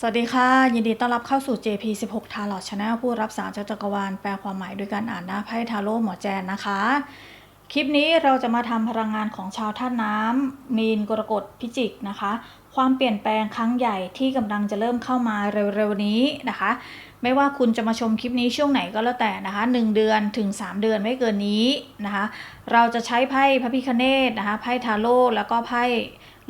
สวัสดีค่ะ ยินดีต้อนรับเข้าสู่ JP16 ทาร์ลอ t Channel ผู้รับสารจากจักรวาลแปลความหมายด้วยการอ่านหน้าไพ่ทาโร่หมอแจนนะคะ คลิปนี้เราจะมาทำพลังงานของชาวท่าน้ำมีนกรกฎพิจิกนะคะ ความเปลี่ยนแปลงครั้งใหญ่ที่กำลังจะเริ่มเข้ามาเร็วๆนี้นะคะ ไม่ว่าคุณจะมาชมคลิปนี้ช่วงไหนก็แล้วแต่นะคะ 1 เดือนถึง 3 เดือนไม่เกินนี้นะคะ เราจะใช้ไพ่พระพิคเนตนะคะไพ่ทาโร่แล้วก็ไพ่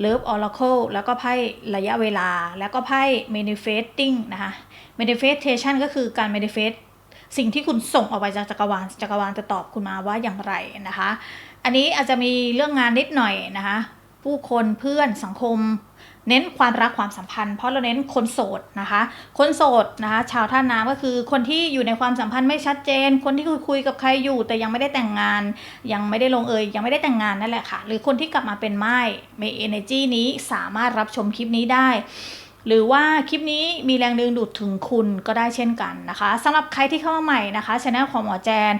เลิฟออร์เคิลแล้วก็ไพ่ระยะเวลา แล้วก็ไพ่ manifesting นะคะ manifestation ก็คือการ manifest สิ่งที่คุณส่งออกไปจากจักรวาลจักรวาลจะตอบคุณมาว่าอย่างไรนะคะ อันนี้อาจจะมีเรื่องงานนิดหน่อยนะคะ ผู้คนเพื่อนสังคม เน้นความรักความสัมพันธ์ เพราะเราเน้นคนโสดนะคะ คนโสดนะคะชาวท่าน้ำก็คือคนที่อยู่ในความสัมพันธ์ไม่ชัดเจน คนที่คุยคุยกับใครอยู่ แต่ยังไม่ได้แต่งงาน ยังไม่ได้ลงเอยยังไม่ได้แต่งงานนั่นแหละค่ะ หรือคนที่กลับมาเป็นไม้มี energy นี้สามารถรับชมคลิปนี้ได้หรือว่าคลิปนี้มีแรงดึงดูดถึงคุณก็ได้เช่นกันนะคะสำหรับใครที่เข้ามาใหม่นะคะช anel ของหมอแจน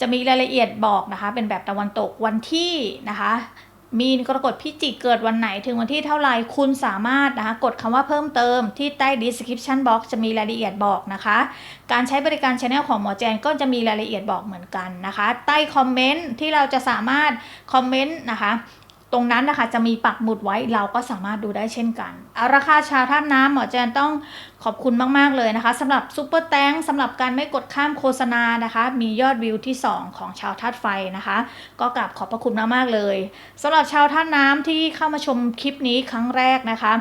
จะมีรายละเอียดบอกนะคะ เป็นแบบตะวันตกวันที่นะคะ มีนกรกฎพิจิกเกิดวันไหนถึงวันที่เท่าไหร่คุณสามารถนะคะกดคำว่าเพิ่มเติมที่ใต้ description box จะมีรายละเอียดบอกนะคะ การใช้บริการช anel ของหมอแจนก็จะมีรายละเอียดบอกเหมือนกันนะคะ ใต้คอมเมนต์ที่เราจะสามารถคอมเมนต์นะคะ ตรงนั้นนะคะจะมีปักหมุดไว้เราก็สามารถดูได้เช่นกันเอาราคาชาวท่าน้ำหมอแจนต้องขอบคุณมาก ๆ เลยนะคะสำหรับซูเปอร์แตงสำหรับการไม่กดข้ามโฆษณานะคะ มียอดวิวที่ 2 ของชาวท่าตุไฟนะคะ ก็กราบขอบพระคุณมากๆเลยสำหรับชาวท่าน้ำที่เข้ามาชมคลิปนี้ครั้งแรกนะคะ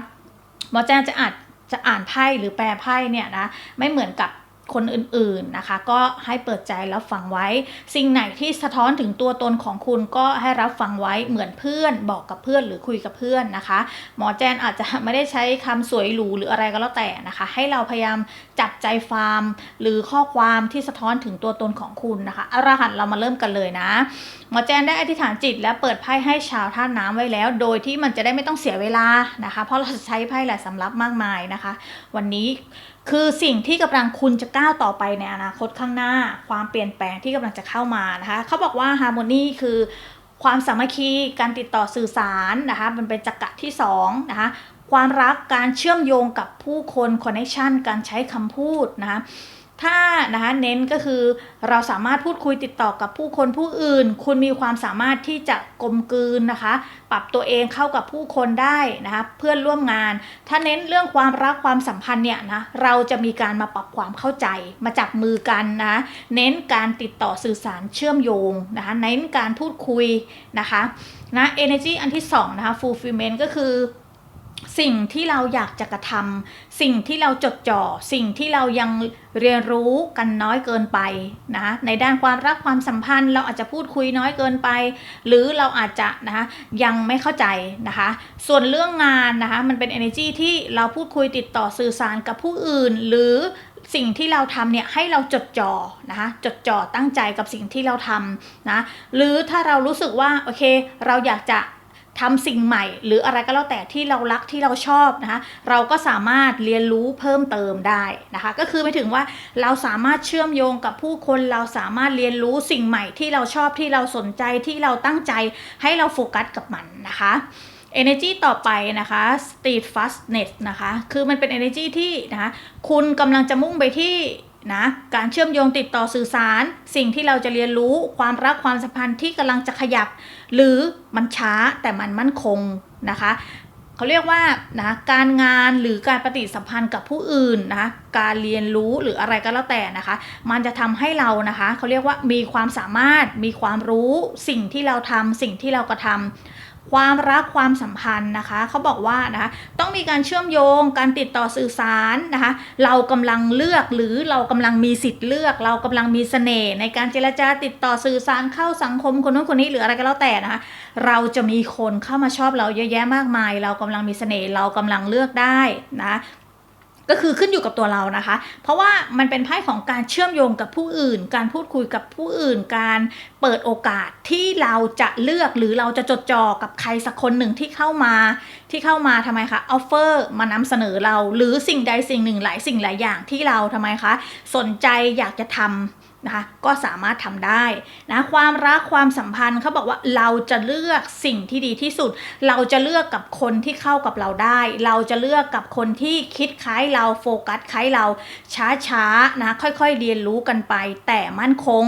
หมอแจนจะอ่านจะอ่านไพ่หรือแปลไพ่เนี่ยนะไม่เหมือนกับ คนอื่นๆนะคะ ก็ให้เปิดใจรับฟังไว้ สิ่งไหนที่สะท้อนถึงตัวตนของคุณก็ให้รับฟังไว้เหมือนเพื่อน บอกกับเพื่อนหรือคุยกับเพื่อนนะคะ หมอแจนอาจจะไม่ได้ใช้คำสวยหรูหรืออะไรก็แล้วแต่นะคะ ให้เราพยายามจับใจฟาร์ม หรือข้อความที่สะท้อนถึงตัวตนของคุณนะคะเอาละค่ะเรามาเริ่มกันเลยนะ หมอแจนได้อธิษฐานจิตและเปิดไพ่ให้ชาวท่าน้ำไว้แล้ว โดยที่มันจะได้ไม่ต้องเสียเวลานะคะ เพราะเราจะใช้ไพ่หลายสำรับมากมายนะคะ วันนี้ คือสิ่งที่กำลังคุณจะก้าวต่อไปในอนาคตข้างหน้า ความเปลี่ยนแปลงที่กำลังจะเข้ามานะคะเขาบอกว่าฮาร์โมนีคือความสามัคคีการติดต่อสื่อสารนะคะมันเป็นจักระที่สองนะคะความรักการเชื่อมโยงกับผู้คนคอนเนคชันการใช้คำพูดนะคะ ถ้านะคะเน้นก็คือเราสามารถพูดคุยติดต่อกับผู้คนผู้อื่น คุณมีความสามารถที่จะกลมกลืนนะคะ ปรับตัวเองเข้ากับผู้คนได้นะคะ เพื่อนร่วมงาน ถ้าเน้นเรื่องความรักความสัมพันธ์เนี่ยนะเราจะมีการมาปรับความเข้าใจมาจับมือกันนะเน้นการติดต่อสื่อสารเชื่อมโยงนะคะเน้นการพูดคุยนะคะนะ energy อันที่สองนะคะ fulfillment ก็คือ สิ่งที่เราอยากจะกระทำสิ่งที่เราจดจ่อ สิ่งที่เรายังเรียนรู้กันน้อยเกินไปนะคะในด้านความรักความสัมพันธ์ เราอาจจะพูดคุยน้อยเกินไป หรือเราอาจจะนะคะยังไม่เข้าใจนะคะ ส่วนเรื่องงานนะคะมันเป็น energy ที่เราพูดคุยติดต่อสื่อสารกับผู้อื่น หรือสิ่งที่เราทำเนี่ยให้เราจดจ่อนะคะจดจ่อตั้งใจกับสิ่งที่เราทำนะหรือถ้าเรารู้สึกว่าโอเค เราอยากจะ ทำสิ่งใหม่ หรืออะไรก็แล้วแต่ที่เรารักที่เราชอบนะคะเราก็สามารถเรียนรู้เพิ่มเติมได้นะคะ ก็คือไปถึงว่าเราสามารถเชื่อมโยงกับผู้คนเราสามารถเรียนรู้สิ่งใหม่ที่เราชอบที่เราสนใจที่เราตั้งใจให้เราโฟกัสกับมันนะคะ Energy ต่อไปนะคะ Street Fastness นะคะ คือมันเป็น Energy ที่นะคะคุณกำลังจะมุ่งไปที่ นะการเชื่อมโยงติดต่อสื่อสาร สิ่งที่เราจะเรียนรู้ความรักความสัมพันธ์ที่กำลังจะขยับ หรือมันช้าแต่มันมั่นคงนะคะเขาเรียกว่านะการงานหรือการปฏิสัมพันธ์กับผู้อื่นนะการเรียนรู้หรืออะไรก็แล้วแต่นะคะ มันจะทำให้เรานะคะเขาเรียกว่ามีความสามารถมีความรู้สิ่งที่เราทำสิ่งที่เรากระทำ ความรักความสัมพันธ์นะคะเขาบอกว่านะคะต้องมีการเชื่อมโยงการติดต่อสื่อสารนะคะเรากำลังเลือกหรือเรากำลังมีสิทธิ์เลือก เรากำลังมีเสน่ห์ในการเจรจาติดต่อสื่อสารเข้าสังคมคนนู้นคนนี้หรืออะไรก็แล้วแต่นะคะเราจะมีคนเข้ามาชอบเราเยอะแยะมากมาย เรากำลังมีเสน่ห์เรากำลังเลือกได้นะ ก็คือขึ้นอยู่กับตัวเรานะคะ เพราะว่ามันเป็นไพ่ของการเชื่อมโยงกับผู้อื่น การพูดคุยกับผู้อื่น การเปิดโอกาสที่เราจะเลือกหรือเราจะจดจ่อกับใครสักคนหนึ่งที่เข้ามา ที่เข้ามาทำไมคะออฟเฟอร์มานำเสนอเราหรือสิ่งใดสิ่งหนึ่งหลายสิ่งหลายอย่างที่เราทำไมคะสนใจอยากจะทำ นะคะก็สามารถทำได้นะความรักความสัมพันธ์เขาบอกว่าเราจะเลือกสิ่งที่ดีที่สุด เราจะเลือกกับคนที่เข้ากับเราได้ เราจะเลือกกับคนที่คิดคล้ายเราโฟกัสคล้ายเราช้าๆนะค่อยๆเรียนรู้กันไป แต่มั่นคง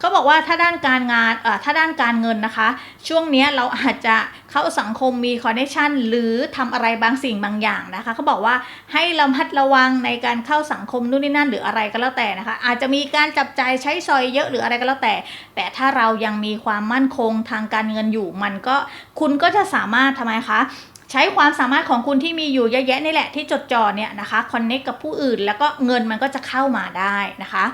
เขาบอกว่าถ้าด้านการงานเอ่อถ้าด้านการเงินนะคะ ช่วงนี้เราอาจจะเข้าสังคมมีคอนเนคชันหรือทำอะไรบางสิ่งบางอย่างนะคะเขาบอกว่าให้ระมัดระวังในการเข้าสังคมนู่นนี่นั่นหรืออะไรก็แล้วแต่นะคะ อาจจะมีการจับใจายใช้ซอยเยอะหรืออะไรก็แล้วแต่ แต่ถ้าเรายังมีความมั่นคงทางการเงินอยู่มันก็คุณก็จะสามารถทำไมคะใช้ความสามารถของคุณที่มีอยู่เยอะแยะนี่แหละที่จดจ่อเนี่ยนะคะคอนเน c t กับผู้อื่น แล้วก็เงินมันก็จะเข้ามาได้นะคะ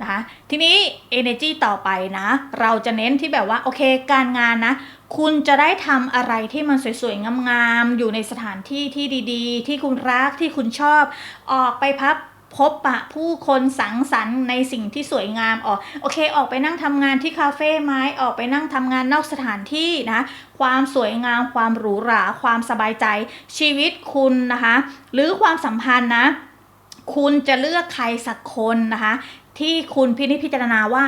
นะคะทีนี้ energy ต่อไปนะ เราจะเน้นที่แบบว่า โอเค การงานนะ คุณจะได้ทำอะไรที่มันสวยๆ งามๆ อยู่ในสถานที่ที่ดีๆ ที่คุณรักที่คุณชอบ ออกไปพับพบปะผู้คนสังสรรค์ในสิ่งที่สวยงามออกโอเค ออกไปนั่งทำงานที่คาเฟ่ไหมออกไปนั่งทำงานนอกสถานที่นะ ความสวยงาม ความหรูหรา ความสบายใจชีวิตคุณนะคะ หรือความสัมพันธ์นะ คุณจะเลือกใครสักคนนะคะ ที่คุณพินิจพิจารณาว่า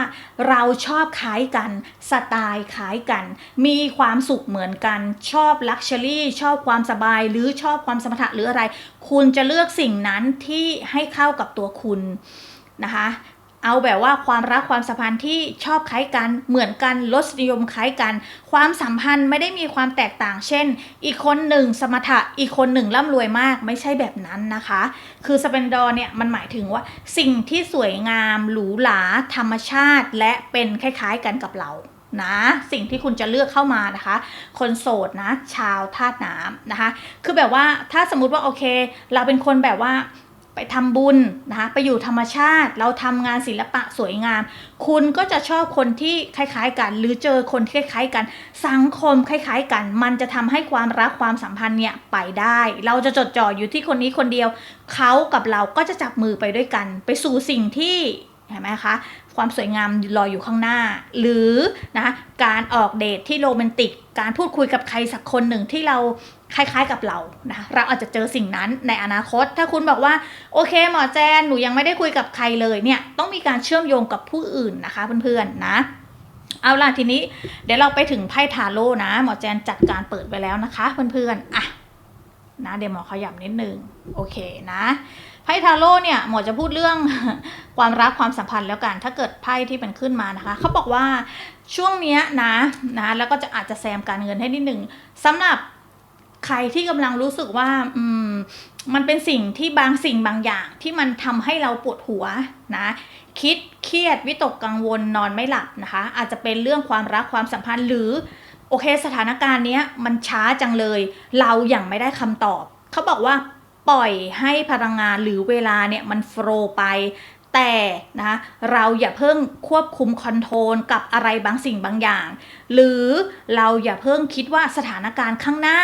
เราชอบคล้ายกัน สไตล์คล้ายกัน มีความสุขเหมือนกัน ชอบลักชัวรี่ชอบความสบายหรือชอบความสมถะหรืออะไร คุณจะเลือกสิ่งนั้นที่ให้เข้ากับตัวคุณนะคะ เอาแบบว่าความรักความสัมพันธ์ที่ชอบคล้ายกันเหมือนกันรสนิยมคล้ายกัน ความสัมพันธ์ไม่ได้มีความแตกต่าง เช่น อีกคนหนึ่งสมถะอีกคนหนึ่งร่ำรวยมากไม่ใช่แบบนั้นนะคะ คือสเปนดอร์เนี่ยมันหมายถึงว่าสิ่งที่สวยงามหรูหราธรรมชาติ และเป็นคล้ายๆกันกับเรานะสิ่งที่คุณจะเลือกเข้ามานะคะ คนโสดนะ ชาวธาตุน้ำนะคะ คือแบบว่าถ้าสมมุติว่าโอเค เราเป็นคนแบบว่า ไปทำบุญนะคะไปอยู่ธรรมชาติ เราทำงานศิลปะสวยงาม คุณก็จะชอบคนที่คล้ายๆ กัน หรือเจอคนที่คล้ายๆกัน สังคมคล้ายๆกัน มันจะทำให้ความรักความสัมพันธ์เนี่ยไปได้ เราจะจดจ่ออยู่ที่คนนี้คนเดียว เขากับเราก็จะจับมือไปด้วยกัน ไปสู่สิ่งที่เห็นไหมคะความสวยงามรออยู่ข้างหน้า หรือนะคะการออกเดทที่โรแมนติก การพูดคุยกับใครสักคนหนึ่งที่เรา คล้ายๆกับเรานะคะเราอาจจะเจอสิ่งนั้นในอนาคต ถ้าคุณบอกว่าโอเคหมอแจนหนูยังไม่ได้คุยกับใครเลยเนี่ยต้องมีการเชื่อมโยงกับผู้อื่นนะคะเพื่อนๆนะ เอาล่ะทีนี้เดี๋ยวเราไปถึงไพ่ทาโร่นะ หมอแจนจัดการเปิดไปแล้วนะคะเพื่อนๆอะนะเดี๋ยวหมอขยับนิดนึงโอเคนะไพ่ทาโร่เนี่ยหมอจะพูดเรื่องความรักความสัมพันธ์แล้วกัน ถ้าเกิดไพ่ที่เป็นขึ้นมานะคะเขาบอกว่าช่วงเนี้ยนะนะแล้วก็จะอาจจะแซมการเงินให้นิดนึงสำหรับ ใครที่กำลังรู้สึกว่าอืมมันเป็นสิ่งที่บางสิ่งบางอย่างที่มันทำให้เราปวดหัวนะคิดเครียดวิตกกังวลนอนไม่หลับนะคะ อาจจะเป็นเรื่องความรักความสัมพันธ์หรือโอเคสถานการณ์เนี้ยมันช้าจังเลย เราอยัางไม่ได้คำตอบ เขาบอกว่าปล่อยให้พลังงานหรือเวลาเนี่ยมันโฟล์ไป แต่นะเราอย่าเพิ่งควบคุมคอนโทรลกับอะไรบางสิ่งบางอย่าง หรือเราอย่าเพิ่งคิดว่าสถานการณ์ข้างหน้า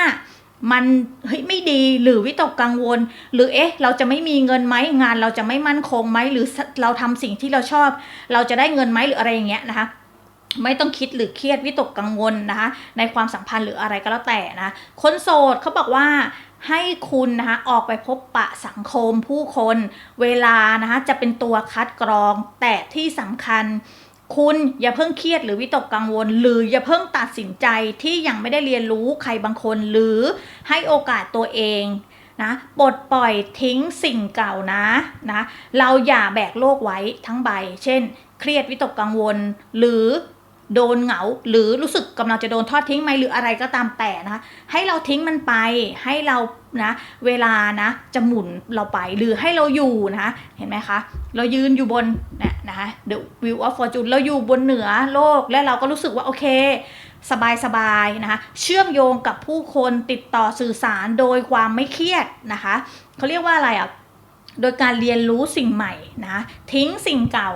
มันเฮ้ยไม่ดีหรือวิตกกังวล หรือเอ๊ะ เราจะไม่มีเงินไหมงานเราจะไม่มั่นคงไหมหรือเราทำสิ่งที่เราชอบ เราจะได้เงินไหมหรืออะไรอย่างเงี้ยนะคะไม่ต้องคิดหรือเครียดวิตกกังวลนะคะ ในความสัมพันธ์หรืออะไรก็แล้วแต่นะคนโสดเขาบอกว่าให้คุณนะคะออกไปพบปะสังคมผู้คน เวลานะคะจะเป็นตัวคัดกรองแต่ที่สำคัญ คุณอย่าเพิ่งเครียดหรือวิตกกังวล หรืออย่าเพิ่งตัดสินใจที่ยังไม่ได้เรียนรู้ใครบางคน หรือให้โอกาสตัวเองนะปลดปล่อยทิ้งสิ่งเก่านะนะเราอย่าแบกโลกไว้ทั้งใบ เช่น เครียดวิตกกังวล หรือโดนเหงา หรือรู้สึกกำลังจะโดนทอดทิ้งไหมหรืออะไรก็ตามแต่นะคะให้เราทิ้งมันไปให้เรานะเวลานะจะหมุนเราไปหรือให้เราอยู่นะคะเห็นไหมคะ เรายืนอยู่บนเนี่ย นะคะ The View of Fortune เราอยู่บนเหนือโลกและเราก็รู้สึกว่าโอเคสบายสบายๆนะคะเชื่อมโยงกับผู้คนติดต่อสื่อสารโดยความไม่เครียดนะคะเขาเรียกว่าอะไรอะโดยการเรียนรู้สิ่งใหม่นะทิ้งสิ่งเก่า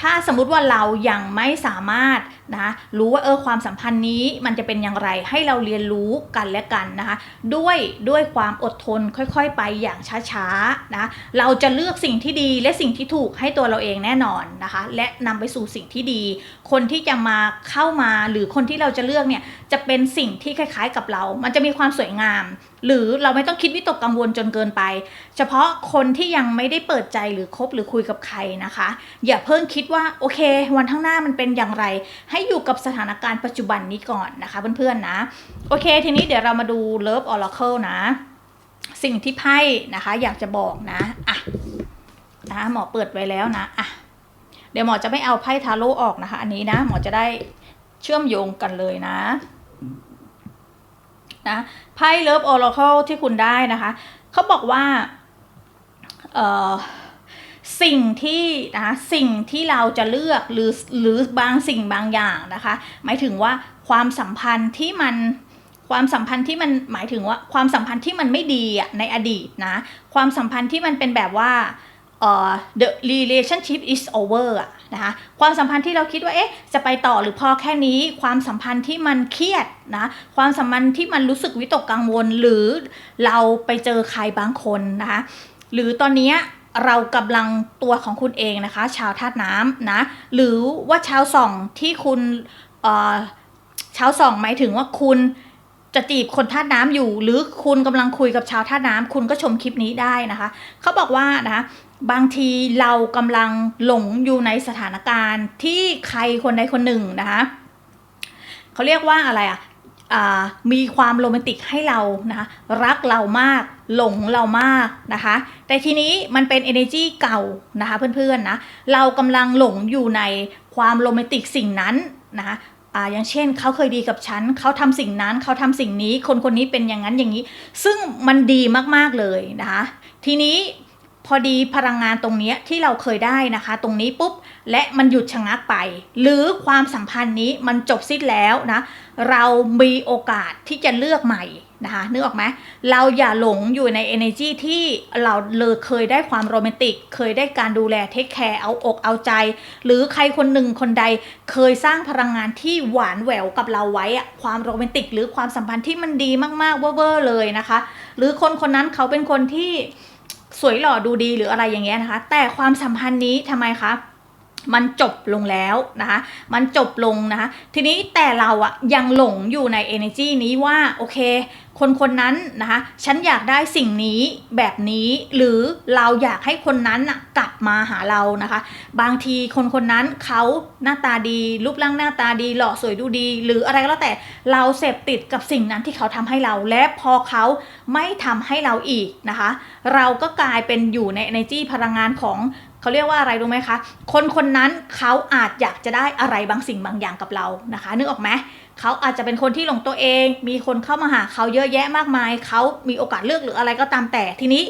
ถ้าสมมุติว่าเรายังไม่สามารถนะรู้ว่าเออความสัมพันธ์นี้มันจะเป็นอย่างไรให้เราเรียนรู้กันและกันนะคะด้วยด้วยความอดทนค่อยๆ ไปอย่างช้าๆนะเราจะเลือกสิ่งที่ดีและสิ่งที่ถูกให้ตัวเราเองแน่นอนนะคะและนำไปสู่สิ่งที่ดี คนที่จะมาเข้ามาหรือคนที่เราจะเลือกเนี่ยจะเป็นสิ่งที่คล้ายๆกับเรา มันจะมีความสวยงาม หรือเราไม่ต้องคิดวิตกกังวลจนเกินไป เฉพาะคนที่ยังไม่ได้เปิดใจหรือคบหรือคุยกับใครนะคะ อย่าเพิ่งคิดว่าโอเค วันข้างหน้ามันเป็นอย่างไร ให้อยู่กับสถานการณ์ปัจจุบันนี้ก่อนนะคะเพื่อนๆนะ โอเค ทีนี้เดี๋ยวเรามาดู Love Oracle นะ สิ่งที่ไพ่นะคะ อยากจะบอกนะอะนะหมอเปิดไว้แล้วนะอะเดี๋ยวหมอจะไม่เอาไพ่ทาโร่ออกนะคะ อันนี้นะ หมอจะได้เชื่อมโยงกันเลยนะ นะไพ่ Love Oracle ที่คุณได้นะคะเขาบอกว่าสิ่งที่นะสิ่งที่เราจะเลือกหรือหรือบางสิ่งบางอย่างนะคะ หมายถึงว่าความสัมพันธ์ที่มันความสัมพันธ์ที่มันหมายถึงว่าความสัมพันธ์ที่มันไม่ดีอะในอดีตนะ ความสัมพันธ์ที่มันเป็นแบบว่า the relationship is over อะนะคะความสัมพันธ์ที่เราคิดว่าเอ๊ะจะไปต่อหรือพอแค่นี้ ความสัมพันธ์ที่มันเครียดนะความสัมพันธ์ที่มันรู้สึกวิตกกังวล หรือเราไปเจอใครบางคนนะคะหรือตอนนี้เรากำลังตัวของคุณเองนะคะ ชาวธาตุน้ำนะหรือว่าชาวส่องที่คุณชาวส่องหมายถึงว่าคุณจะจีบคนธาตุน้ำอยู่ หรือคุณกำลังคุยกับชาวธาตุน้ำคุณก็ชมคลิปนี้ได้นะคะ เขาบอกว่านะ บางทีเรากำลังหลงอยู่ในสถานการณ์ที่ใครคนใดคนหนึ่งนะคะเขาเรียกว่าอะไรอะอ่ามีความโรแมนติกให้เรานะคะรักเรามากหลงเรามากนะคะ แต่ทีนี้มันเป็น energy เก่านะคะเพื่อนๆนะเรากำลังหลงอยู่ในความโรแมนติกสิ่งนั้นนะคะอ่าอย่างเช่นเขาเคยดีกับฉันเขาทำสิ่งนั้นเขาทำสิ่งนี้ คนคนนี้เป็นอย่างนั้นอย่างนี้ ซึ่งมันดีมากๆเลยนะคะทีนี้ พอดีพลังงานตรงนี้ที่เราเคยได้นะคะ ตรงนี้ปุ๊บและมันหยุดชะงักไป หรือความสัมพันธ์นี้มันจบสิ้นแล้วนะ เรามีโอกาสที่จะเลือกใหม่นะคะนึกออกไหมเราอย่าหลงอยู่ใน energy ที่เราเลยเคยได้ความโรแมนติก เคยได้การดูแลเทคแคร์เอาอกเอาใจ หรือใครคนหนึ่งคนใดเคยสร้างพลังงานที่หวานแหววกับเราไว้อะความโรแมนติก หรือความสัมพันธ์ที่มันดีมากๆเวอร์เลยนะคะ หรือคนคนนั้นเขาเป็นคนที่ สวยหล่อดูดีหรืออะไรอย่างเงี้ยนะคะ แต่ความสัมพันธ์นี้ทำไมคะมันจบลงแล้วนะคะ มันจบลงนะคะ ทีนี้แต่เราอะยังหลงอยู่ใน energy นี้ว่า โอเค คนคนนั้นนะคะ ฉันอยากได้สิ่งนี้แบบนี้ หรือเราอยากให้คนนั้นน่ะกลับมาหาเรานะคะ บางทีคนคนนั้นเขาหน้าตาดีรูปร่างหน้าตาดีหล่อสวยดูดี หรืออะไรก็แล้วแต่เราเสพติดกับสิ่งนั้นที่เขาทำให้เรา และพอเขาไม่ทำให้เราอีกนะคะ เราก็กลายเป็นอยู่ใน energy พลังงานของ เขาเรียกว่าอะไรรู้ไหมคะ คนคนนั้นเขาอาจอยากจะได้อะไรบางสิ่งบางอย่างกับเรานะคะ นึกออกไหมเขาอาจจะเป็นคนที่หลงตัวเอง มีคนเข้ามาหาเขาเยอะแยะมากมาย เขามีโอกาสเลือกหรืออะไรก็ตามแต่ ทีนี้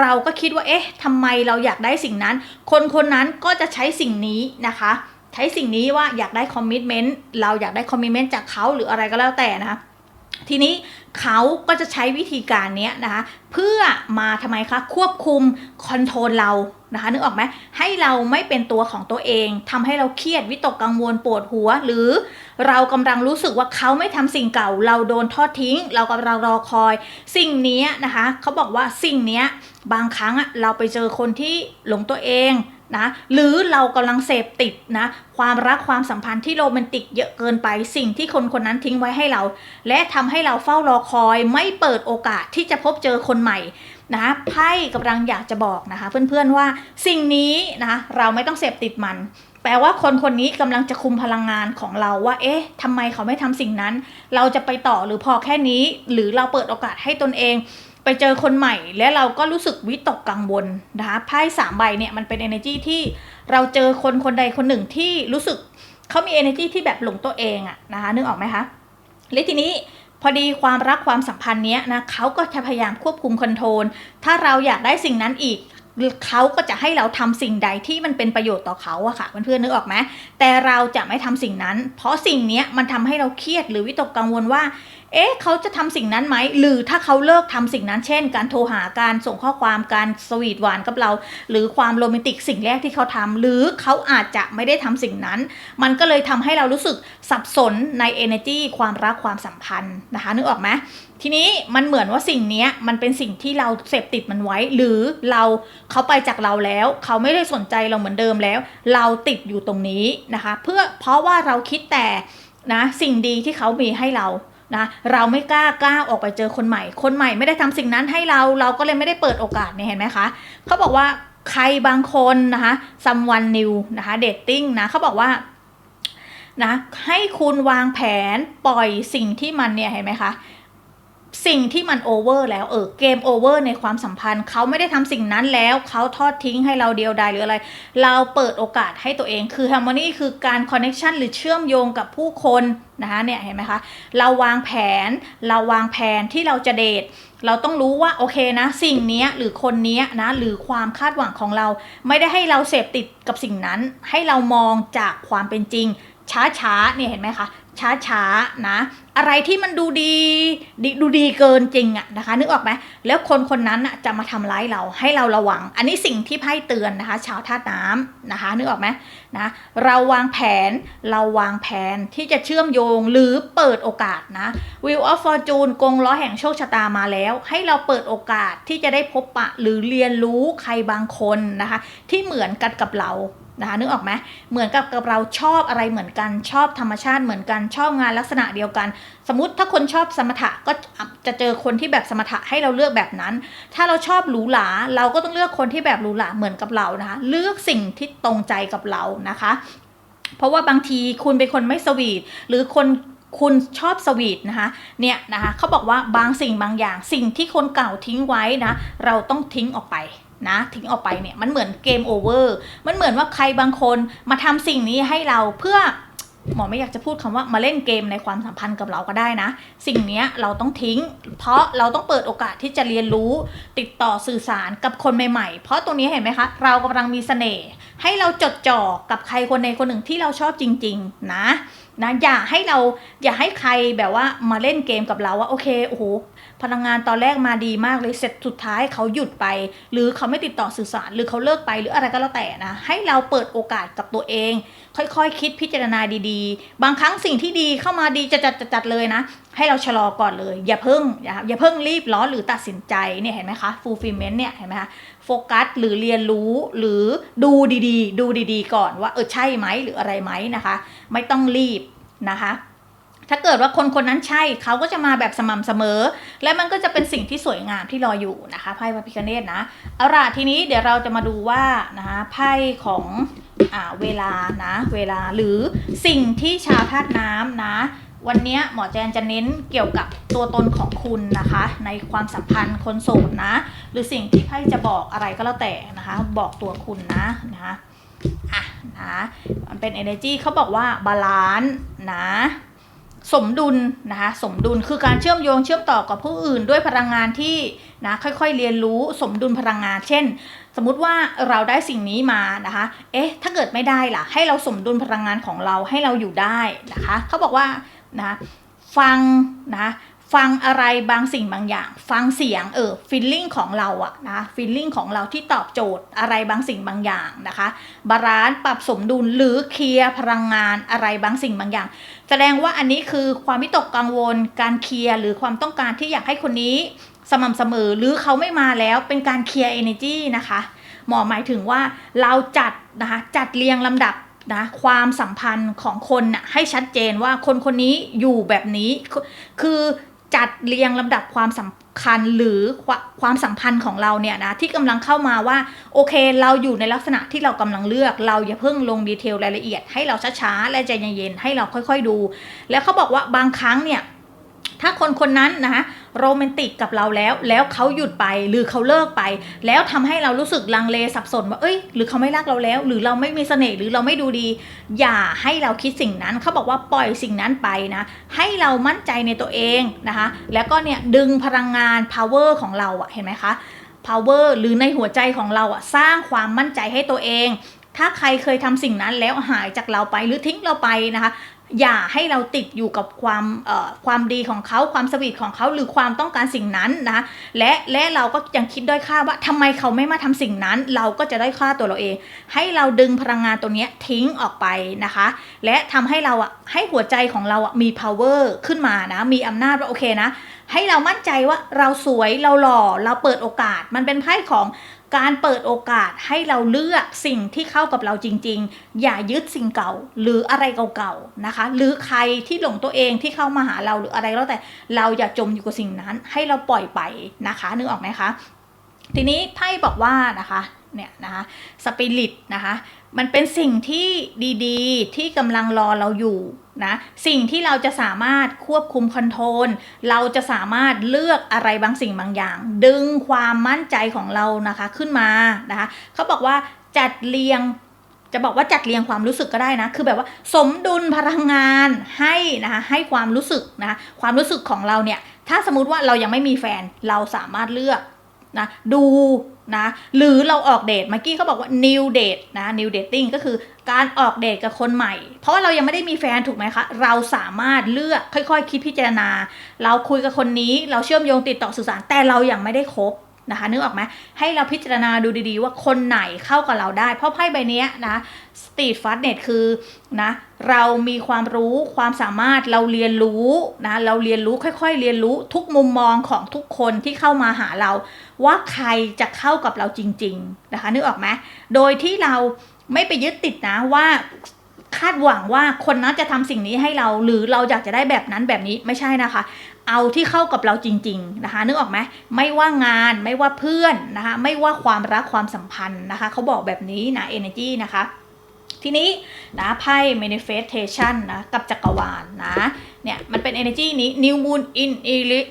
เราก็คิดว่า เอ๊ะทำไมเราอยากได้สิ่งนั้น คนคนนั้นก็จะใช้สิ่งนี้นะคะ ใช้สิ่งนี้ว่าอยากได้คอมมิชเมนต์ เราอยากได้คอมมิชเมนต์จากเขาหรืออะไรก็แล้วแต่นะคะ ทีนี้เขาก็จะใช้วิธีการนี้นะคะเพื่อมาทำไมคะควบคุมคอนโทรลเรานะคะนึกออกไหมให้เราไม่เป็นตัวของตัวเองทำให้เราเครียดวิตกกังวลปวดหัว หรือเรากำลังรู้สึกว่าเขาไม่ทำสิ่งเก่า เราโดนทอดทิ้ง เรากำลังรอคอย สิ่งนี้นะคะเขาบอกว่าสิ่งนี้บางครั้งเราไปเจอคนที่หลงตัวเอง นะหรือเรากำลังเสพติดนะความรักความสัมพันธ์ที่โรแมนติกเยอะเกินไปสิ่งที่คนคนนั้นทิ้งไว้ให้เรา และทำให้เราเฝ้ารอคอยไม่เปิดโอกาสที่จะพบเจอคนใหม่นะไพ่กำลังอยากจะบอกนะคะ เพื่อนๆว่าสิ่งนี้นะเราไม่ต้องเสพติดมัน แปลว่าคนคนนี้กำลังจะคุมพลังงานของเราว่า เอ๊ะทำไมเขาไม่ทำสิ่งนั้น เราจะไปต่อหรือพอแค่นี้ หรือเราเปิดโอกาสให้ตนเอง ไปเจอคนใหม่และเราก็รู้สึกวิตกกังวลนะคะไพ่สามใบเนี่ยมันเป็น energy ที่เราเจอคนคนใดคนหนึ่งที่รู้สึกเขามี energy ที่แบบหลงตัวเองอะนะคะนึกออกไหมคะและทีนี้พอดีความรักความสัมพันธ์เนี้ยนะเขาก็จะพยายามควบคุมคอนโทรลถ้าเราอยากได้สิ่งนั้นอีกเขาก็จะให้เราทำสิ่งใดที่มันเป็นประโยชน์ต่อเขาอะค่ะเพื่อนๆนึกออกไหมแต่เราจะไม่ทำสิ่งนั้น เพราะสิ่งเนี้ยมันทำให้เราเครียดหรือวิตกกังวลว่า เอ๊ะเขาจะทำสิ่งนั้นไหมหรือถ้าเขาเลิกทำสิ่งนั้น เช่น การโทรหาการส่งข้อความการสวีทหวานกับเรา หรือความโรแมนติกสิ่งแรกที่เขาทำหรือเขาอาจจะไม่ได้ทำสิ่งนั้น มันก็เลยทำให้เรารู้สึกสับสนใน energy ความรักความสัมพันธ์นะคะนึกออกไหมทีนี้มันเหมือนว่าสิ่งนี้มันเป็นสิ่งที่เราเสพติดมันไว้ หรือเราเขาไปจากเราแล้ว เขาไม่ได้สนใจเราเหมือนเดิมแล้ว เราติดอยู่ตรงนี้นะคะ เพื่อเพราะว่าเราคิดแต่นะสิ่งดีที่เขามีให้เรา นะเราไม่กล้ากล้าออกไปเจอคนใหม่ คนใหม่ไม่ได้ทำสิ่งนั้นให้เราเราก็เลยไม่ได้เปิดโอกาสเนี่ยเห็นไหมคะเขาบอกว่าใครบางคนนะคะ someone new นะคะ dating นะเขาบอกว่านะให้คุณวางแผนปล่อยสิ่งที่มันเนี่ยเห็นไหมคะ สิ่งที่มันโอเวอร์แล้วเออเกมโอเวอร์ในความสัมพันธ์ เขาไม่ได้ทำสิ่งนั้นแล้ว เขาทอดทิ้งให้เราเดียวดายหรืออะไร เราเปิดโอกาสให้ตัวเองคือ harmony คือการคอนเน c t ชันหรือเชื่อมโยงกับผู้คนนะคะเนี่ยเห็นไหมคะ เราวางแผน เราวางแผนที่เราจะเดท เราต้องรู้ว่าโอเคนะ สิ่งนี้หรือคนนี้นะหรือความคาดหวังของเรา ไม่ได้ให้เราเสพติดกับสิ่งนั้น ให้เรามองจากความเป็นจริง ช้าๆเนี่ยเห็นไหมคะช้าๆนะอะไรที่มันดูดีด,ดูดีเกินจริงอะนะคะ นึกออกไหมแล้วคนคนนั้นอะจะมาทำร้ายเราให้เราระวัง อันนี้สิ่งที่ไพ่เตือนนะคะ ชาวธาตุน้ำนะคะ นึกออกไหมนะเราวางแผนเราวางแผนที่จะเชื่อมโยงหรือเปิดโอกาสนะ Wheel of Fortune กงล้อแห่งโชคชะตามาแล้ว ให้เราเปิดโอกาสที่จะได้พบปะหรือเรียนรู้ใครบางคนนะคะ ที่เหมือนกันกับเรา นะคะนึกออกไหมเหมือนกับกับเราชอบอะไรเหมือนกันชอบธรรมชาติเหมือนกันชอบงานลักษณะเดียวกัน สมมติถ้าคนชอบสมถะก็จะเจอคนที่แบบสมถะให้เราเลือกแบบนั้น ถ้าเราชอบหรูหราเราก็ต้องเลือกคนที่แบบหรูหราเหมือนกับเรานะคะเลือกสิ่งที่ตรงใจกับเรานะคะ เพราะว่าบางทีคุณเป็นคนไม่สวีทหรือคน คุณชอบสวีทนะคะเนี่ยนะคะเขาบอกว่าบางสิ่งบางอย่างสิ่งที่คนเก่าทิ้งไว้นะเราต้องทิ้งออกไปนะทิ้งออกไปเนี่ยมันเหมือนเกมโอเวอร์มันเหมือนว่าใครบางคนมาทำสิ่งนี้ให้เราเพื่อหมอไม่อยากจะพูดคำว่ามาเล่นเกมในความสัมพันธ์กับเราก็ได้นะ สิ่งนี้เราต้องทิ้ง เพราะเราต้องเปิดโอกาสที่จะเรียนรู้ติดต่อสื่อสารกับคนใหม่ๆ เพราะตรงนี้เห็นไหมคะ เรากำลังมีเสน่ห์ให้เราจดจ่อกับใครคนใดคนหนึ่งที่เราชอบจริง ๆ นะ นะอย่าให้เราอย่าให้ใครแบบว่ามาเล่นเกมกับเราว่าโอเคโอ้โหพลังงานตอนแรกมาดีมากเลยเสร็จสุดท้ายเขาหยุดไป หรือเขาไม่ติดต่อสื่อสาร หรือเขาเลิกไปหรืออะไรก็แล้วแต่นะ ให้เราเปิดโอกาสกับตัวเอง ค่อยๆคคิดพิจารณาดีๆ บางครั้งสิ่งที่ดีเข้ามาดีจะจัดจัดเลยนะ ให้เราชะลอก่อนเลย อย่าเพิ่งอย่าอย่าเพิ่งรีบร้อนหรือตัดสินใจเนี่ยเห็นไหมคะ fulfillment เนี่ยเห็นไหมคะ โฟกัสหรือเรียนรู้หรือดูดีๆ ดูดีๆ ก่อนว่าเออใช่ไหมหรืออะไรไหมนะคะ ไม่ต้องรีบนะคะถ้าเกิดว่าคนคนนั้นใช่เขาก็จะมาแบบสม่ำเสมอ และมันก็จะเป็นสิ่งที่สวยงามที่รออยู่นะคะไพ่พระพิคเนตนะเอาล่ะทีนี้เดี๋ยวเราจะมาดูว่านะคะไพ่ของอ่าเวลานะเวลาหรือสิ่งที่ชาวธาตุน้ำนะ วันนี้หมอแจนจะเน้นเกี่ยวกับตัวตนของคุณนะคะ ในความสัมพันธ์คนโสดนะ หรือสิ่งที่ไพ่จะบอกอะไรก็แล้วแต่นะคะ บอกตัวคุณนะนะคะอะนะมันเป็น energy เขาบอกว่าบาลานซ์นะสมดุลนะคะสมดุลคือการเชื่อมโยงเชื่อมต่อกับผู้อื่นด้วยพลังงานที่นะค่อยๆเรียนรู้สมดุลพลังงาน เช่น สมมุติว่าเราได้สิ่งนี้มานะคะ เอ๊ะถ้าเกิดไม่ได้ล่ะ ให้เราสมดุลพลังงานของเราให้เราอยู่ได้นะคะเขาบอกว่านะฟังนะ ฟังอะไรบางสิ่งบางอย่าง ฟังเสียงเออฟีลลิ่งของเราอะนะฟีลลิ่งของเราที่ตอบโจทย์อะไรบางสิ่งบางอย่างนะคะบาลานซ์ปรับสมดุลหรือเคลียร์พลังงานอะไรบางสิ่งบางอย่าง แสดงว่าอันนี้คือความวิตกกังวล การเคลียร์หรือความต้องการที่อยากให้คนนี้สม่ำเสมอหรือเขาไม่มาแล้วเป็นการเคลียร์ energy นะคะหมอหมายถึงว่าเราจัดนะคะจัดเรียงลำดับนะความสัมพันธ์ของคนนะให้ชัดเจนว่าคนคนนี้อยู่แบบนี้ คือ จัดเรียงลำดับความสำคัญหรือความสัมพันธ์ของเราเนี่ยนะที่กำลังเข้ามาว่าโอเค เราอยู่ในลักษณะที่เรากำลังเลือก เราอย่าเพิ่งลงดีเทลรายละเอียดให้เราช้าๆและใจเย็นๆให้เราค่อยๆดู แล้วเขาบอกว่าบางครั้งเนี่ยถ้าคนคนนั้นนะคะ โรแมนติกกับเราแล้ว แล้วเขาหยุดไปหรือเขาเลิกไป แล้วทำให้เรารู้สึกลังเลสับสนว่าเอ้ย หรือเขาไม่รักเราแล้ว หรือเราไม่มีเสน่ห์หรือเราไม่ดูดี อย่าให้เราคิดสิ่งนั้นเขาบอกว่าปล่อยสิ่งนั้นไปนะให้เรามั่นใจในตัวเองนะคะ แล้วก็เนี่ยดึงพลังงาน power ของเราอะเห็นไหมคะ power หรือในหัวใจของเราอะสร้างความมั่นใจให้ตัวเองถ้าใครเคยทำสิ่งนั้นแล้วหายจากเราไปหรือทิ้งเราไปนะคะ อย่าให้เราติดอยู่กับความความดีของเขาความสวีทของเขาหรือความต้องการสิ่งนั้นนะและและเราก็ยังคิดด้อยค่าว่าทำไมเขาไม่มาทำสิ่งนั้น เราก็จะได้ค่าตัวเราเอง ให้เราดึงพลังงานตัวนี้ทิ้งออกไปนะคะ และทำให้เราอะให้หัวใจของเราอะมี power ขึ้นมานะมีอำนาจว่าโอเคนะให้เรามั่นใจว่าเราสวยเราหล่อเราเปิดโอกาส มันเป็นไพ่ของ การเปิดโอกาสให้เราเลือกสิ่งที่เข้ากับเราจริง ๆ อย่ายึดสิ่งเก่าหรืออะไรเก่าๆนะคะ หรือใครที่หลงตัวเองที่เข้ามาหาเราหรืออะไรแล้วแต่เราอย่าจมอยู่กับสิ่งนั้น ให้เราปล่อยไปนะคะนึกออกไหมคะ ทีนี้ไพ่บอกว่านะคะเนี่ยนะคะสปิริตนะคะ มันเป็นสิ่งที่ดีๆ ที่กำลังรอเราอยู่นะสิ่งที่เราจะสามารถควบคุมคอนโทรลเราจะสามารถเลือกอะไรบางสิ่งบางอย่าง ดึงความมั่นใจของเรานะคะขึ้นมานะคะเขาบอกว่าจัดเรียงจะบอกว่าจัดเรียงความรู้สึกก็ได้นะ คือแบบว่าสมดุลพลังงานให้นะคะให้ความรู้สึกนะคะความรู้สึกของเราเนี่ยถ้าสมมติว่าเรายังไม่มีแฟนเราสามารถเลือก นะดูนะหรือเราออกเดทเมื่อกี้เขาบอกว่า new date นะ new dating ก็คือการออกเดทกับคนใหม่ เพราะว่าเรายังไม่ได้มีแฟนถูกไหมคะ เราสามารถเลือกค่อยๆคิดพิจารณา เราคุยกับคนนี้ เราเชื่อมโยงติดต่อสื่อสารแต่เรายังไม่ได้คบ นะคะนึกออกไหมให้เราพิจารณาดูดีๆ ว่าคนไหนเข้ากับเราได้ เพราะไพ่ใบนี้นะสตรีทฟัสเน็ตคือนะเรามีความรู้ความสามารถเราเรียนรู้นะเราเรียนรู้ค่อย ๆ เรียนรู้ทุกมุมมองของทุกคนที่เข้ามาหาเรา ว่าใครจะเข้ากับเราจริง ๆ นะคะนึกออกไหมโดยที่เราไม่ไปยึดติดนะว่า คาดหวังว่าคนนั้นจะทำสิ่งนี้ให้เราหรือเราอยากจะได้แบบนั้นแบบนี้ไม่ใช่นะคะ เอาที่เข้ากับเราจริง ๆนะคะ นึกออกไหมไม่ว่างานไม่ว่าเพื่อนนะคะ ไม่ว่าความรักความสัมพันธ์นะคะ เขาบอกแบบนี้นะ energy นะคะทีนี้นะไพ่ manifestation นะกับจักรวาลนะเนี่ยมันเป็น energy นี้ new moon in Eris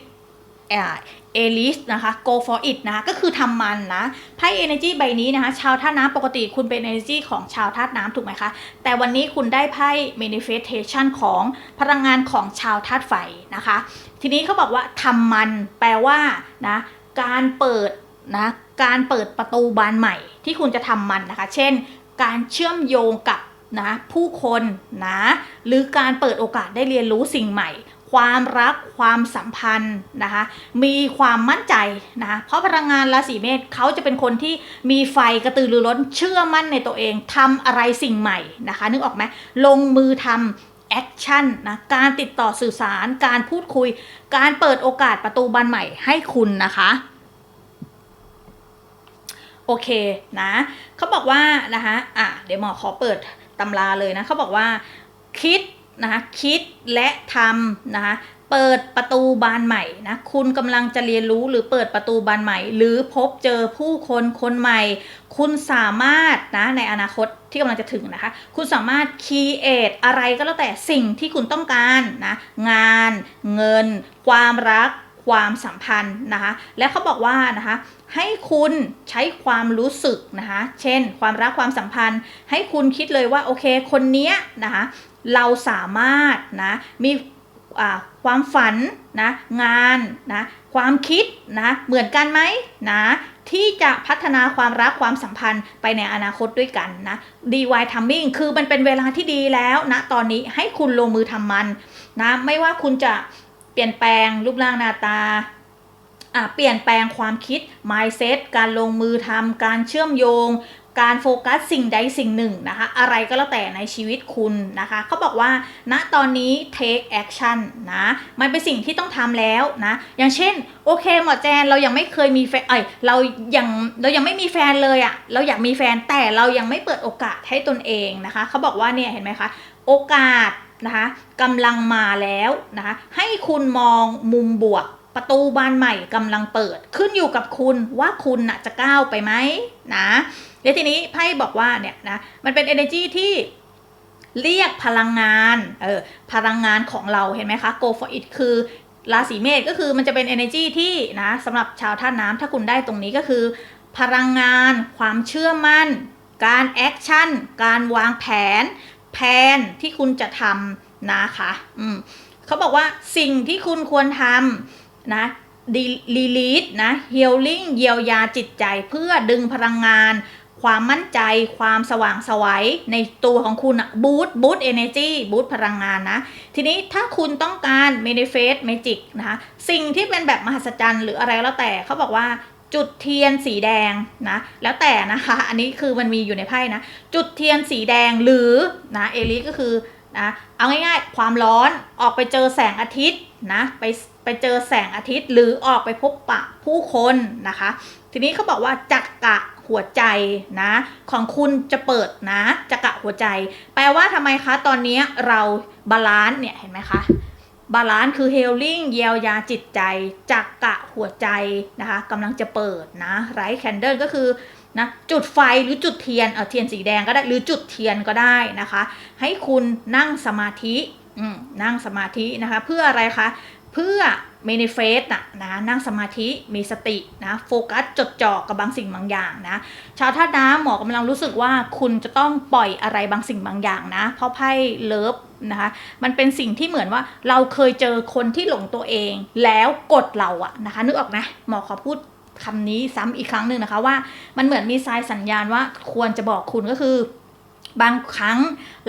เอลิสนะคะ go for it นะคะ ก็คือทำมันนะ ไพ่ energy ใบนี้นะคะ ชาวธาตุน้ำปกติคุณเป็น energy ของชาวธาตุน้ำถูกไหมคะ แต่วันนี้คุณได้ไพ่ manifestation ของพลังงานของชาวธาตุไฟนะคะ ทีนี้เขาบอกว่าทำมันแปลว่านะการเปิดนะการเปิดประตูบานใหม่ที่คุณจะทำมันนะคะ เช่น การเชื่อมโยงกับนะผู้คนนะหรือการเปิดโอกาสได้เรียนรู้สิ่งใหม่ ความรักความสัมพันธ์นะคะมีความมั่นใจนะคะเพราะพลังงานราศีเมษเขาจะเป็นคนที่มีไฟกระตือรือร้นเชื่อมั่นในตัวเองทำอะไรสิ่งใหม่นะคะนึกออกไหมลงมือทำแอคชั่นนะการติดต่อสื่อสารการพูดคุย การเปิดโอกาสประตูบานใหม่ให้คุณนะคะโอเคนะเขาบอกว่านะคะอะเดี๋ยวหมอขอเปิดตำราเลยนะเขาบอกว่าคิด นะคะคิดและทำนะคะเปิดประตูบานใหม่นะ คุณกำลังจะเรียนรู้หรือเปิดประตูบานใหม่ หรือพบเจอผู้คนคนใหม่ คุณสามารถนะในอนาคตที่กำลังจะถึงนะคะ คุณสามารถคีเอทอะไรก็แล้วแต่สิ่งที่คุณต้องการนะ งาน เงิน ความรัก ความสัมพันธ์นะคะ และเขาบอกว่านะคะ ให้คุณใช้ความรู้สึกนะคะ เช่น ความรักความสัมพันธ์ ให้คุณคิดเลยว่าโอเคคนเนี้ยนะคะเราสามารถนะมีความฝันนะงานนะความคิดนะเหมือนกันไหมนะที่จะพัฒนาความรักความสัมพันธ์ไปในอนาคตด้วยกันนะ DY Timing คือมันเป็นเวลาที่ดีแล้วนะตอนนี้ให้คุณลงมือทำมันนะไม่ว่าคุณจะ ปลี่ยนแปลงรูปร่างหน้าตาเปลี่ยนแปลงความคิด mindset การลงมือทำการเชื่อมโยง การโฟกัสสิ่งใดสิ่งหนึ่งนะคะ อะไรก็แล้วแต่ในชีวิตคุณนะคะเขาบอกว่าณนะตอนนี้ take action นะ มันเป็นสิ่งที่ต้องทำแล้วนะ อย่างเช่น โอเคหมอแจนเรายังไม่เคยมีแฟนเอ้ยเรายังเรายังไม่มีแฟนเลยอะเราอยากมีแฟนแต่เรายังไม่เปิดโอกาสให้ตนเองนะคะเขาบอกว่าเนี่ยเห็นไหมคะ โอกาส นะคะกำลังมาแล้วนะคะให้คุณมองมุมบวกประตูบานใหม่กำลังเปิด ขึ้นอยู่กับคุณว่าคุณนะจะก้าวไปไหมนะเดี๋ยวทีนี้ไพ่บอกว่าเนี่ยนะมันเป็น energy ที่เรียกพลังงานเออพลังงานของเราเห็นไหมคะ go for it คือราศีเมษก็คือมันจะเป็น energy ที่นะสำหรับชาวท่าน้ำถ้าคุณได้ตรงนี้ก็คือ พลังงานความเชื่อมั่น การแอคชั่น การวางแผน แผนที่คุณจะทำนะคะอืมเขาบอกว่าสิ่งที่คุณควรทำนะรีลีสนะฮีลลิ่งเยียวยาจิตใจเพื่อดึงพลังงาน ความมั่นใจ ความสว่างสวัยในตัวของคุณบูตบูตเอเนจีบูตพลังงานนะ ทีนี้ถ้าคุณต้องการเมนิเฟสเมจิกนะคะสิ่งที่เป็นแบบมหัศจรรย์หรืออะไรแล้วแต่เขาบอกว่า จุดเทียนสีแดงนะแล้วแต่นะคะอันนี้คือมันมีอยู่ในไพ่นะจุดเทียนสีแดงหรือนะเอลิก็คือนะเอาง่ายๆความร้อนออกไปเจอแสงอาทิตย์นะไปไปเจอแสงอาทิตย์ หรือออกไปพบปะผู้คนนะคะ ทีนี้เขาบอกว่าจักกะหัวใจนะของคุณจะเปิดนะจักกะหัวใจ แปลว่าทำไมคะตอนนี้เราบาลานซ์เนี่ยเห็นไหมคะ บาลานซ์คือเฮลลิ่งเยียวยาจิตใจจักกะหัวใจนะคะกำลังจะเปิดนะไรแคนเดิลก็คือนะจุดไฟหรือจุดเทียนเออเทียนสีแดงก็ได้หรือจุดเทียนก็ได้นะคะ ให้คุณนั่งสมาธิอืมนั่งสมาธินะคะ เพื่ออะไรคะ เพื่อเมนิเฟสนะนะนั่งสมาธิมีสตินะโฟกัสจดจ่อกับบางสิ่งบางอย่างนะชาวธาตุน้ำหมอกำลังรู้สึกว่าคุณจะต้องปล่อยอะไรบางสิ่งบางอย่างนะ เพราะไพ่เลิฟนะคะมันเป็นสิ่งที่เหมือนว่าเราเคยเจอคนที่หลงตัวเอง แล้วกดเราอะนะคะนึกออกนะหมอขอพูดคำนี้ซ้ำอีกครั้งหนึ่งนะคะว่ามันเหมือนมีทรายสัญญาณว่าควรจะบอกคุณก็คือ บางครั้ง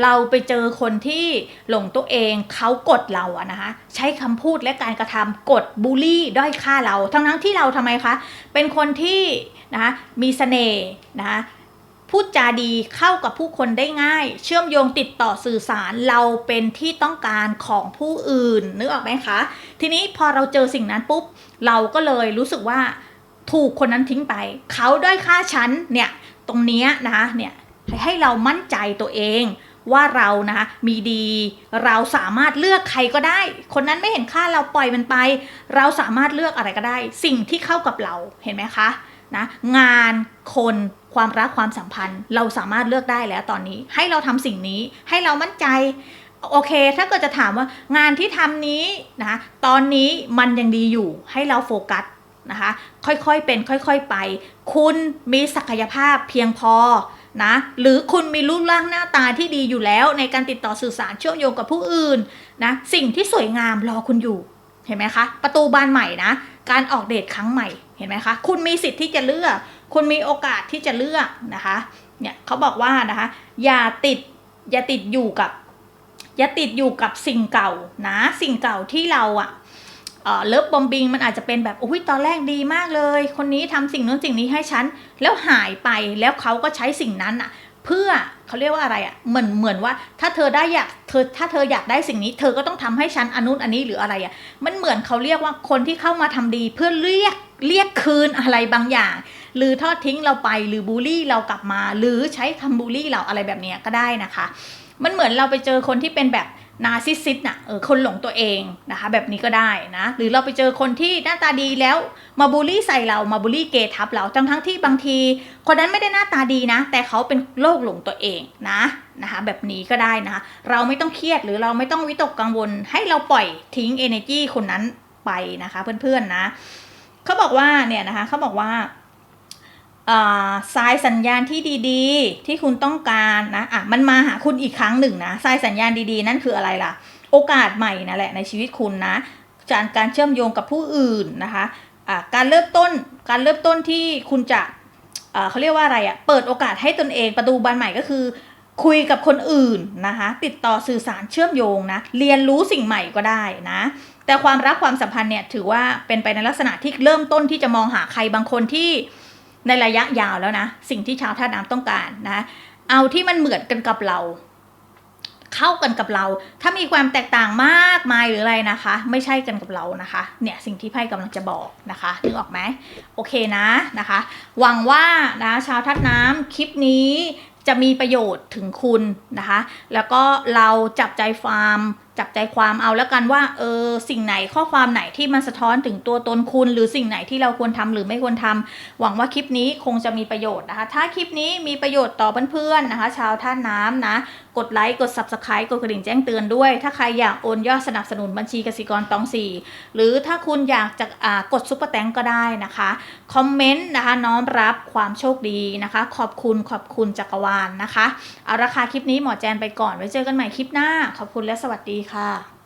เราไปเจอคนที่หลงตัวเองเขากดเราอะนะคะใช้คำพูดและการกระทำกดบูลลี่ด้อยค่าเรา ทั้งทั้งที่เราทำไมคะเป็นคนที่นะคะมีเสน่ห์นะคะพูดจาดีเข้ากับผู้คนได้ง่าย เชื่อมโยงติดต่อสื่อสารเราเป็นที่ต้องการของผู้อื่นนึกออกไหมคะ ทีนี้พอเราเจอสิ่งนั้นปุ๊บ เราก็เลยรู้สึกว่าถูกคนนั้นทิ้งไป เขาด้อยค่าฉันเนี่ยตรงนี้นะคะเนี่ย ให้เรามั่นใจตัวเองว่าเรานะคะมีดีเราสามารถเลือกใครก็ได้ คนนั้นไม่เห็นค่าเราปล่อยมันไป เราสามารถเลือกอะไรก็ได้ สิ่งที่เข้ากับเราเห็นไหมคะนะงานคนความรักความสัมพันธ์ เราสามารถเลือกได้แล้วตอนนี้ ให้เราทำสิ่งนี้ให้เรามั่นใจโอเค ถ้าเกิดจะถามว่างานที่ทำนี้นะคะตอนนี้มันยังดีอยู่ให้เราโฟกัสนะคะค่อยๆเป็นค่อย ๆไป คุณมีศักยภาพเพียงพอ นะหรือคุณมีรูปร่างหน้าตาที่ดีอยู่แล้ว ในการติดต่อสื่อสารเชื่อมโยงกับผู้อื่นนะสิ่งที่สวยงามรอคุณอยู่เห็นไหมคะ ประตูบานใหม่นะ การออกเดทครั้งใหม่เห็นไหมคะ คุณมีสิทธิ์ที่จะเลือก คุณมีโอกาสที่จะเลือกนะคะเนี่ยเขาบอกว่านะคะ อย่าติดอย่าติดอยู่กับ อย่าติดอยู่กับสิ่งเก่านะ สิ่งเก่าที่เราอะ เลิฟบอมบิงมันอาจจะเป็นแบบอุ้ยตอนแรกดีมากเลย คนนี้ทำสิ่งนู้นสิ่งนี้ให้ฉัน แล้วหายไปแล้วเขาก็ใช้สิ่งนั้นอะเพื่อเขาเรียกว่าอะไรอะเหมือนเหมือนว่า ถ้าเธอได้อยากเธอถ้าเธออยากได้สิ่งนี้ เธอก็ต้องทำให้ฉันอนุนอันนี้หรืออะไรอะมันเหมือนเขาเรียกว่าคนที่เข้ามาทำดี เพื่อเรียกเรียกคืนอะไรบางอย่าง หรือทอดทิ้งเราไปหรือบูลลี่เรากลับมา หรือใช้คำบูลลี่เราอะไรแบบนี้ก็ได้นะคะ มันเหมือนเราไปเจอคนที่เป็นแบบ นาซิสซิสน่ะเออคนหลงตัวเองนะคะ แบบนี้ก็ได้นะ หรือเราไปเจอคนที่หน้าตาดีแล้วมาบูลลี่ใส่เรามาบูลลี่เกทับเราทั้งทั้งที่บางที คนนั้นไม่ได้หน้าตาดีนะ แต่เขาเป็นโรคหลงตัวเองนะนะคะแบบนี้ก็ได้นะคะ เราไม่ต้องเครียดหรือเราไม่ต้องวิตกกังวล ให้เราปล่อยทิ้ง energy คนนั้นไปนะคะ เพื่อนๆนะเขาบอกว่าเนี่ยนะคะเขาบอกว่า สายสัญญาณที่ดีๆ ที่คุณต้องการนะอะมันมาหาคุณอีกครั้งหนึ่งนะสายสัญญาณดีๆ นั่นคืออะไรล่ะ โอกาสใหม่นั่นแหละในชีวิตคุณนะจากการเชื่อมโยงกับผู้อื่นนะคะอะการเริ่มต้นการเริ่มต้นที่คุณจะเขาเรียกว่าอะไรอะ่ะเปิดโอกาสให้ตนเองประตูบานใหม่ก็คือ คุยกับคนอื่นนะคะติดต่อสื่อสารเชื่อมโยงนะเรียนรู้สิ่งใหม่ก็ได้นะแต่ความรักความสัมพันธ์เนี่ยถือว่าเป็นไปในลักษณะที่เริ่มต้นที่จะมองหาใครบางคนที่ ในระยะยาวแล้วนะ สิ่งที่ชาวธาน้ำต้องการนะ เอาที่มันเหมือนกันกับเรา เข้ากันกับเรา ถ้ามีความแตกต่างมากมายหรืออะไรนะคะ ไม่ใช่กันกับเรานะคะ เนี่ยสิ่งที่ไพ่กำลังจะบอกนะคะนึกออกไหมโอเคนะนะคะ หวังว่านะชาวธาตุน้ำคลิปนี้จะมีประโยชน์ถึงคุณนะคะ แล้วก็เราจับใจฟาร์ม จับใจความเอาแล้วกันว่าเออสิ่งไหนข้อความไหนที่มันสะท้อนถึงตัวตนคุณ หรือสิ่งไหนที่เราควรทำหรือไม่ควรทำหวังว่าคลิปนี้คงจะมีประโยชน์นะคะ ถ้าคลิปนี้มีประโยชน์ต่อเพื่อนๆนะคะ ชาวท่าน้ำนะ กดไลค์กด subscribe กดกระดิ่งแจ้งเตือนด้วย ถ้าใครอยากโอนยอดสนับสนุนบัญชีกสิกรตองสี่หรือถ้าคุณอยากจะกดซุปเปอร์แตงก็ได้นะคะคอมเมนต์นะคะน้อมรับความโชคดีนะคะ ขอบคุณขอบคุณจักรวาลนนะคะเอาราคาคลิปนี้หมอแจนไปก่อนไว้เจอกันใหม่คลิปหน้า ขอบคุณและสวัสดีค่ะ